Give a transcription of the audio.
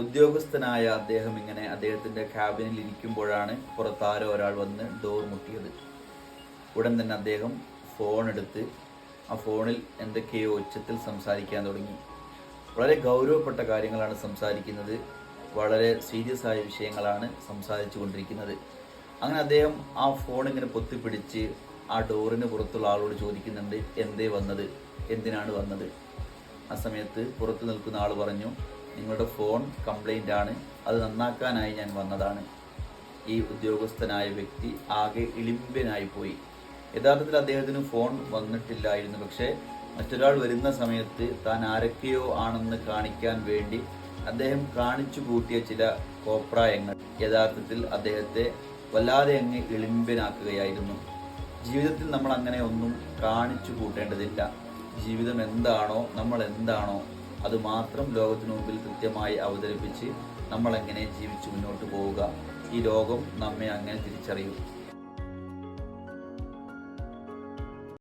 ഉദ്യോഗസ്ഥനായ അദ്ദേഹം ഇങ്ങനെ അദ്ദേഹത്തിന്റെ ക്യാബിനിൽ ഇരിക്കുമ്പോഴാണ് പുറത്താരോ ഒരാൾ വന്ന് ഡോർ മുട്ടിയത്. ഉടൻ തന്നെ അദ്ദേഹം ഫോൺ എടുത്ത് ആ ഫോണിൽ എന്തൊക്കെയോ ഉച്ചത്തിൽ സംസാരിക്കാൻ തുടങ്ങി. വളരെ ഗൗരവപ്പെട്ട കാര്യങ്ങളാണ് സംസാരിക്കുന്നത്. വളരെ സീരിയസ് ആയ വിഷയങ്ങളാണ് സംസാരിച്ചു കൊണ്ടിരിക്കുന്നത്. അങ്ങനെ അദ്ദേഹം ആ ഫോൺ ഇങ്ങനെ പൊത്തിപ്പിടിച്ച് ആ ഡോറിന് പുറത്തുള്ള ആളോട് ചോദിക്കുന്നുണ്ട് എന്തേ വന്നത്? എന്തിനാണ് വന്നത്? ആ സമയത്ത് പുറത്ത് നിൽക്കുന്ന ആൾ പറഞ്ഞു നിങ്ങളുടെ ഫോൺ കംപ്ലൈന്റ് ആണ്. അത് നന്നാക്കാനായി ഞാൻ വന്നതാണ്. ഈ ഉദ്യോഗസ്ഥനായ വ്യക്തി ആകെ ഇളിമ്പ്യനായി പോയി. യഥാർത്ഥത്തിൽ അദ്ദേഹത്തിന് ഫോൺ വന്നിട്ടില്ലായിരുന്നു. പക്ഷേ മറ്റൊരാൾ വരുന്ന സമയത്ത് താൻ ആരൊക്കെയോ ആണെന്ന് കാണിക്കാൻ വേണ്ടി അദ്ദേഹം കാണിച്ചു കൂട്ടിയ ചില കോപ്രായങ്ങൾ യഥാർത്ഥത്തിൽ അദ്ദേഹത്തെ വല്ലാതെ അങ്ങ് എളിമ്പനാക്കുകയായിരുന്നു ജീവിതത്തിൽ നമ്മൾ അങ്ങനെ ഒന്നും കാണിച്ചു കൂട്ടേണ്ടതില്ല. ജീവിതം എന്താണോ നമ്മൾ എന്താണോ അത് മാത്രം ലോകത്തിനു മുമ്പിൽ കൃത്യമായി അവതരിപ്പിച്ച് നമ്മൾ എങ്ങനെ ജീവിച്ചു മുന്നോട്ട് പോവുക? ഈ ലോകം നമ്മെ അങ്ങനെ തിരിച്ചറിയും.